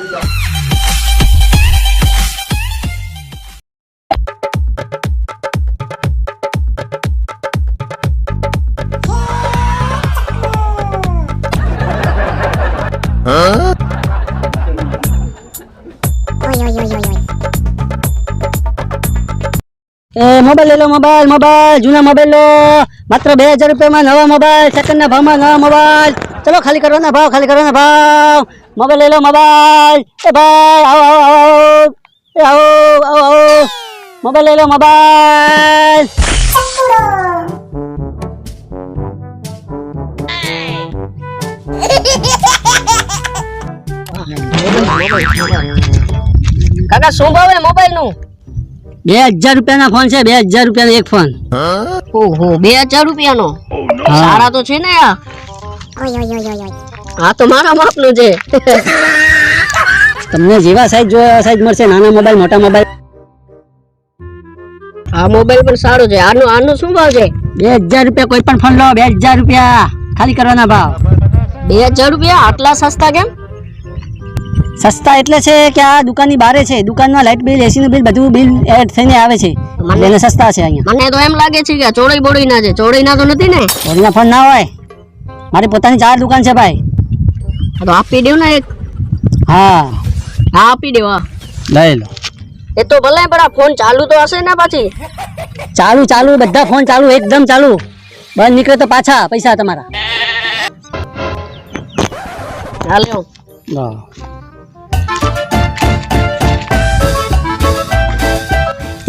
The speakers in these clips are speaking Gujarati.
એ મોબાઈલ લેલો મોબાઈલ મોબાઈલ, જૂના મોબાઈલ લો. માત્ર બે હજાર રૂપિયામાં નવા મોબાઈલ સેકન્ડના ભાવમાં નવા મોબાઈલ. ચલો ખાલી કરવાના ભાવ ખાલી કરવાના ભાવ મોબાઈલ લઈ લો મોબાઈલ એ ભાઈ આવો આવો આવો એ આવો આવો આવો. મોબાઈલ લઈ લો મોબાઈલ કાકા શું ભાવે મોબાઈલનું? બે હજાર રૂપિયાના ફોન છે બે હજાર રૂપિયાનો એક ફોન. ઓહો બે હજાર રૂપિયાનો? સારા તો છે ને આ હા તો મારા માપનું છે. તમને જેવા સાઈઝ જોયા સાઈઝ મળશે નાના મોબાઈલ મોટા મોબાઈલ આ મોબાઈલ પણ સારો છે. આનો આનો શું ભાવ છે? બે હજાર રૂપિયા કોઈ પણ ફોન લો બે હજાર રૂપિયા. ખાલી કરવાના ભાવ. બે હજાર રૂપિયા? આટલા સસ્તા કેમ? સસ્તા એટલે છે કે આ દુકાનની બારે છે. દુકાનમાં લાઇટ બિલ એસી નું બિલ બધું બિલ એડ થઈને આવે છે. મને- સસ્તા છે અહીંયા. મને તો એમ લાગે છે કે આ ચોળઈ બોળી ના છે. ચોળઈ ના તો નથી ને? ઓરિજિનલ ફોન ના હોય. મારી પોતાની ચાર દુકાન છે ભાઈ. તો આપી દેવ ને એક. હા. હા આપી દેવા લઈ લો. એ તો ભલે પણ આ ફોન ચાલુ તો હશે ને પાછી. ચાલુ ચાલુ બધા ફોન ચાલુ એકદમ ચાલુ. બંધ નીકળે તો પાછા પૈસા તમારા. ચાલ્યો.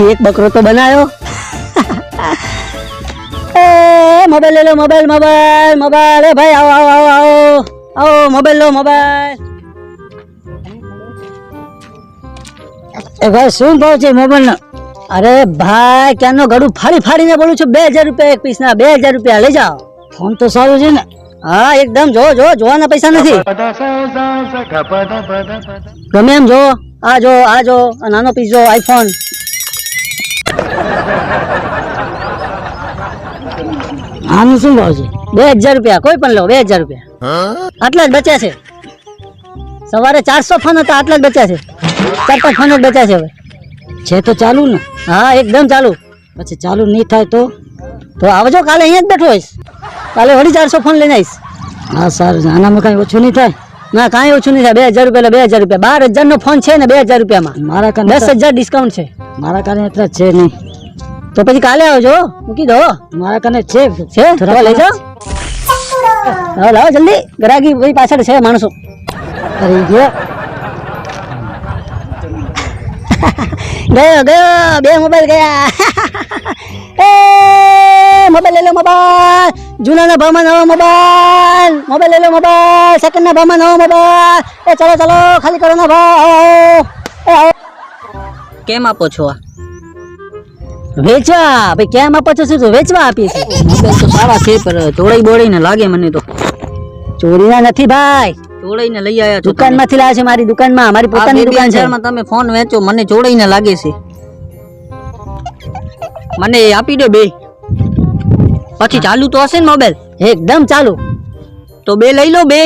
એક બકરો તો બનાવ્યો મોબાઈલ લઈ લો મોબાઈલ મોબાઈલ મોબાઈલ એ ભાઈ, આવો આવો આવો આવો. આવો મોબાઈલ લો મોબાઈલ એ ભાઈ, શું ભાવ છે મોબાઈલ નો? અરે ભાઈ ક્યાંનો ગળું ફાડી ફાડીને બોલું છું. બે હજાર રૂપિયા એક પીસ ના, બે હજાર રૂપિયા. લઈ જાઓ. ફોન તો સારું છે ને. હા, એકદમ. જો જો, જોવાના પૈસા નથી. ગમે એમ જો. આ જો આ જો. નાનો પીસ જો આઈફોન આનું શું ભાવ છે? બે હજાર રૂપિયા કોઈ પણ લો બે હજાર રૂપિયા. આટલા જ બચ્યા છે. સવારે ચારસો ફોન હતા આટલા જ બચ્યા છે. ચાર પાંચ ફોન જ બચ્યા છે હવે. છે તો ચાલુ ને? હા એકદમ ચાલુ. પછી ચાલુ નહીં થાય તો? તો આવજો કાલે અહીંયા જ બેઠો હોઈશ. કાલે વળી ચારસો ફોન લઈને આવીશ. હા સારું આનામાં કાંઈ ઓછું નહીં થાય? ના કાંઈ ઓછું નહીં થાય. બે હજાર રૂપિયા બે હજાર રૂપિયા. બાર હજારનો ફોન છે ને બે હજાર રૂપિયામાં. મારા કારણે દસ હજાર ડિસ્કાઉન્ટ છે. મારા કારણે એટલા છે નહીં. તો પછી કાલે આવજો. મૂકી દો. મારા કને છે. છે? થોડા લઈ જાઓ. લાવો લાવો જલ્દી. ગરાગી ભાઈ પાછળ છે માણસો. અરે ગયો ગયો ગયો. બે મોબાઈલ ગયા. એ મોબાઈલ લઈ લો મોબાઈલ જૂનાના ભાવમાં નવા મોબાઈલ મોબાઈલ લઈ લો મોબાઈલ સેકન્ડના ભાવમાં નવો મોબાઈલ એ ચલો ચલો. ખાલી કરો ના ભાવ. કેમ આપો છો આ? વેચવા. ભાઈ કેમ આપો છો શું વેચવા આપીએ છીએ. તો સારા છે પણ ચોળઈ બોળીને લાગે મને તો. ચોરીના નથી ભાઈ. ચોળઈને લઈ આવ્યા દુકાનમાંથી લાવ્યા છે મારી દુકાનમાં. મારી પોતાની દુકાન છે. તમે ફોન વેચો મને ચોળઈને લાગે છે. મને આપી દો બે. પછી ચાલુ તો હશે ને મોબાઈલ? એકદમ ચાલુ. તો બે લઈ લો બે.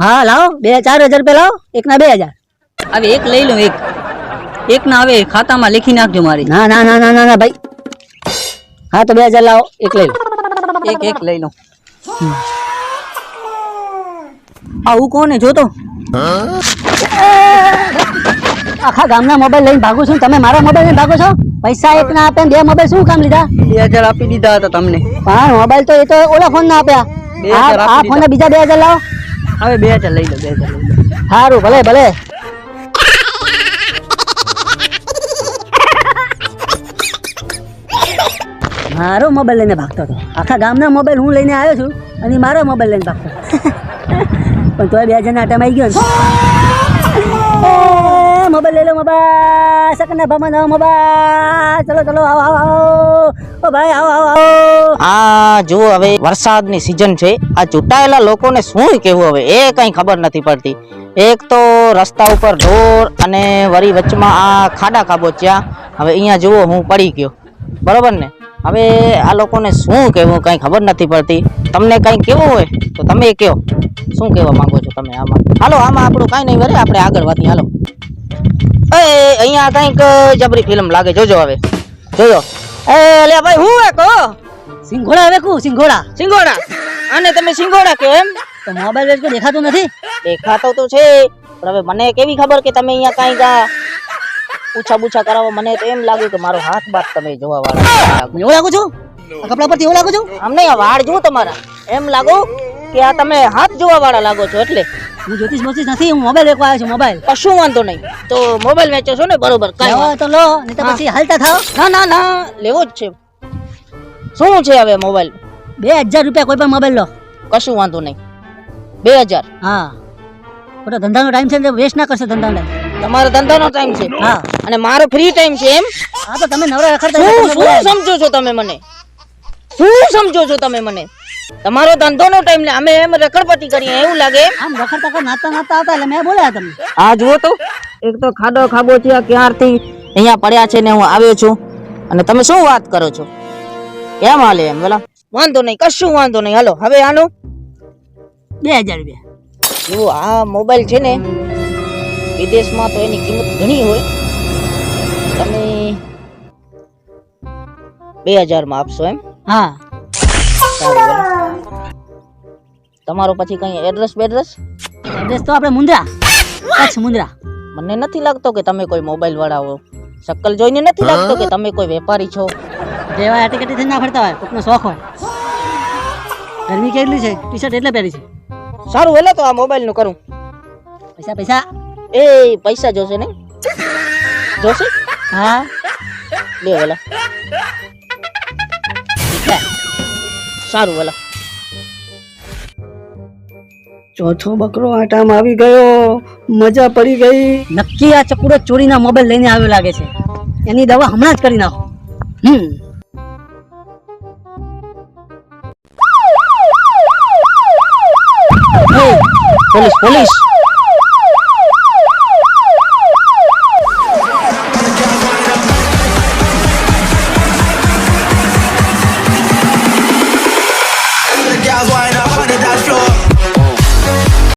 હા લાવો. બે ચાર હજાર રૂપિયા લાવો. એકના બે હજાર. હવે એક લઈ લો એક. એક ના હવે ખાતામાં લખી નાખજો મારી. ના ના ના ના ના ના ભાઈ. હા તો બે હજાર લાવો એક લઈ લો. એક એક લઈ લો. આવું કોને જોતો. આખા ગામના મોબાઈલ લઈને ભાગું છું તમે મારા મોબાઈલ લઈને ભાગો છો? પૈસા એક ના આપે બે મોબાઈલ શું કામ લીધા? બે હજાર આપી દીધા હતા તમને. હા મોબાઈલ તો એ તો ઓલા ફોન ના આપ્યા. આ- ફોન બીજા બે હજાર લાવો. હવે બે હજાર લઈ લો બે હજાર લઈ લો. સારું ભલે ભલે. મારો મોબાઈલ લઈને ભાગતો હતો. આખા ગામના મોબાઈલ હું લઈને આવ્યો છું અને મારો મોબાઈલ લઈને ભાગતો પણ તોય બે જણા આટામાં આવી ગયો ને. મોબાઈલ લઈ લો મોબાઈલ સેકન્ડના ભામાં નવો મોબાઈલ ચલો ચલો આવો આવો આવો. ઓ ભાઈ આવો આવો આવો. આ જો હવે વરસાદની સિઝન છે. આ ચૂંટાયેલા લોકોને શું કહેવું હવે? એ કઈ ખબર નથી પડતી. એક તો રસ્તા ઉપર ઢોર અને વરી વચમાં આ ખાડા ખાબોચ્યા. હવે અહીંયા જુઓ હું પડી ગયો. બરોબર ને? હવે આ લોકોને શું કહેવું કંઈ ખબર નથી પડતી. તમને કંઈ કેવું હોય તો તમે કહો શું કહેવા માંગો છો તમે આમાં? હાલો આમાં આપણું કાંઈ નહીં વરે આપણે આગળ વધીએ હાલો. એ અહીંયા કંઈક જબરી ફિલ્મ લાગે જોજો હવે. જોજો. એ લે ભાઈ હું એ કહો સિંઘોડા હવે કું સિંઘોડા સિંગોડા? અને તમે સિંઘોડા કહો એમ? તો મોબાઈલ દેખાતું નથી? દેખાતો તો છે પણ હવે મને કેવી ખબર કે તમે અહીંયા કાંઈ ગા પૂછા પૂછા કરાવો. મને તો એમ લાગ્યું કે મારો હાથ બાદ તમે જોવા વાળા એવું લાગુ છું? કપડા પરથી એવું લાગુ છું? આમ નહીં આ વાળ જુઓ તમારા. એમ લાગો કે આ તમે હાથ જોવા વાળા લાગો છો એટલે. હું જ્યોતિષ મોતિષ નથી હું મોબાઈલ વેચવા આવ્યો છું મોબાઈલ. કશું વાંધો નહીં. તો મોબાઈલ વેચો છો ને બરોબર કઈ તો લો નહીં. તો પછી હાલતા થાવ ના ના ના લેવો જ છે. શું છે હવે મોબાઈલ? બે હજાર રૂપિયા કોઈ પણ મોબાઈલ લો. કશું વાંધો નહીં. બે હજાર. હા. ખોટો ધંધાનો ટાઈમ છે ને વેસ્ટ ના કરશો ધંધાનો. time. તમારો ધંધાનો ટાઈમ છે. હા. અને મારો ફ્રી ટાઈમ છે એમ. હા તો તમે નવરા રખડતા શું શું સમજો છો તમે મને? શું સમજો છો તમે મને? તમારો ધંધોનો ટાઈમ ને અમે એમ રખડપટી કરીએ. એવું લાગે આમ રખડતા કર નાતા નાતા હતા એટલે મેં બોલ્યા તમને. આ જુઓ તો. એક તો ખાડો ખાબો છે ક્યારથી અહીંયા પડ્યા છે ને હું આવ્યો છું. અને તમે શું વાત કરો છો? કેમ હાલે એમ? બોલા. વાંધો નહીં. કશું વાંધો નહીં. હાલો હવે આનું. બે હજાર રૂપિયા. જુઓ આ મોબાઈલ છે ને વિદેશમાં તો એની કિંમત ઘણી હોય. તમે બે હજારમાં આપશો એમ? હા. તમારો પછી કઈ એડ્રેસ બેડ્રેસ? એડ્રેસ તો આપણે મુંદ્રા. કચ્છ મુંદ્રા. મને નથી લાગતો કે તમે કોઈ મોબાઈલ વાળા હો શક્કલ જોઈને નથી લાગતો કે તમે કોઈ વેપારી છો? જેવા એટીકેટી થઈને ના ફરતા હોય? કોકનો શોખ હોય. ગરમી કેટલી છે? ટી શર્ટ એટલે પહેરી છે. સારું હેલો તો આ મોબાઈલનું કરું. પૈસા પૈસા. એ પૈસા જોશે ને જોશે? હા. લે વેલા સારું વેલા ચોથો બકરો આટામાં આવી ગયો. મજા પડી ગઈ. નક્કી આ ચકુડો ચોરીના મોબાઈલ લઈને આવ્યો લાગે છે. એની દવા હમણાં જ કરી નાખો. હમ. Police police.